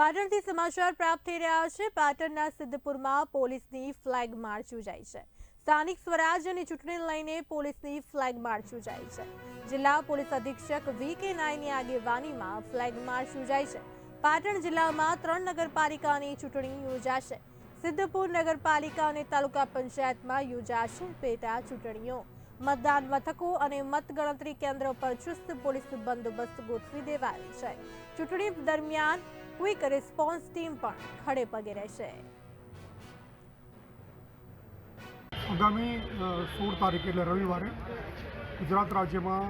પાટણથી સમાચાર પ્રાપ્ત થઈ રહ્યા છે. પાટણના સિદ્ધપુરમાં પોલીસની ફ્લેગ માર્ચ યોજાઈ છે. સ્થાનિક સ્વરાજ અને ચૂંટણીને લઈને પોલીસની ફ્લેગ માર્ચ યોજાઈ છે. જિલ્લા પોલીસ અધિક્ષક વી કે નાયની આગેવાનીમાં ફ્લેગ માર્ચ યોજાઈ છે. પાટણ જિલ્લામાં ત્રણ નગરપાલિકાની ચૂંટણી યોજાશે. સિદ્ધપુર નગરપાલિકા અને તાલુકા પંચાયતમાં યોજાશે પેટા ચૂંટણીઓ. મતદાન મથકો અને મતગણતરી કેન્દ્ર પર ચુસ્ત પોલીસ બંદોબસ્ત ગોઠવી દેવાયો છે. ચૂંટણી દરમિયાન ક્વિક રિસ્પોન્સ ટીમ પણ ખડે પગે રહેશે. આગામી સોળ તારીખ એટલે રવિવારે ગુજરાત રાજ્યમાં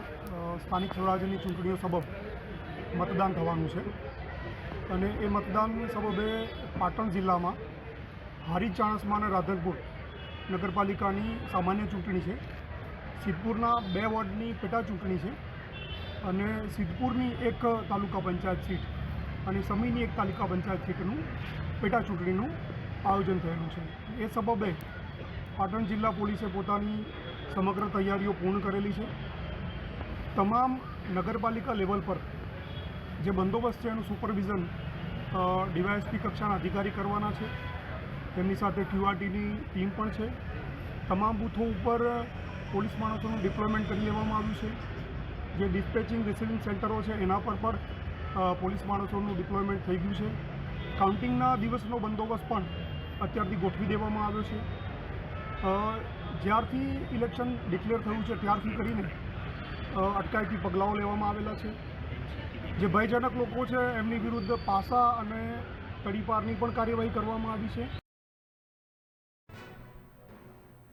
સ્થાનિક સ્વરાજ્યની ચૂંટણીઓ સબબ મતદાન થવાનું છે. અને એ મતદાન સબબે પાટણ જિલ્લામાં હારી ચાણસ્મા અને રાધનપુર નગરપાલિકાની સામાન્ય ચૂંટણી છે. સિદ્ધપુરના બે વોર્ડની પેટા ચૂંટણી છે અને સિદ્ધપુરની એક તાલુકા પંચાયત સીટ અને સમીની એક તાલુકા પંચાયત સીટનું પેટા ચૂંટણીનું આયોજન થયેલું છે. એ સબબે પાટણ જિલ્લા પોલીસે પોતાની સમગ્ર તૈયારીઓ પૂર્ણ કરેલી છે. તમામ નગરપાલિકા લેવલ પર જે બંદોબસ્ત છે એનું સુપરવિઝન ડીવાયએસપી કક્ષાના અધિકારી કરવાના છે. તેમની સાથે ક્યુઆરટીની ટીમ પણ છે. તમામ બૂથો ઉપર પોલીસ માણસોનું ડિપ્લોયમેન્ટ કરી લેવામાં આવ્યું છે. જે ડિસ્પેચિંગ રિસીવિંગ સેન્ટરો છે, એના પર પણ પોલીસ માણસોનું ડિપ્લોયમેન્ટ થઈ ગયું છે. કાઉન્ટિંગના દિવસનો બંદોબસ્ત પણ અત્યારથી ગોઠવી દેવામાં આવ્યો છે. જ્યારથી ઇલેક્શન ડિક્લેર થયું છે, ત્યારથી કરીને અટકાયતી પગલાઓ લેવામાં આવેલા છે. જે ભયજનક લોકો છે, એમની વિરુદ્ધ પાસા અને તડીપારની પણ કાર્યવાહી કરવામાં આવી છે.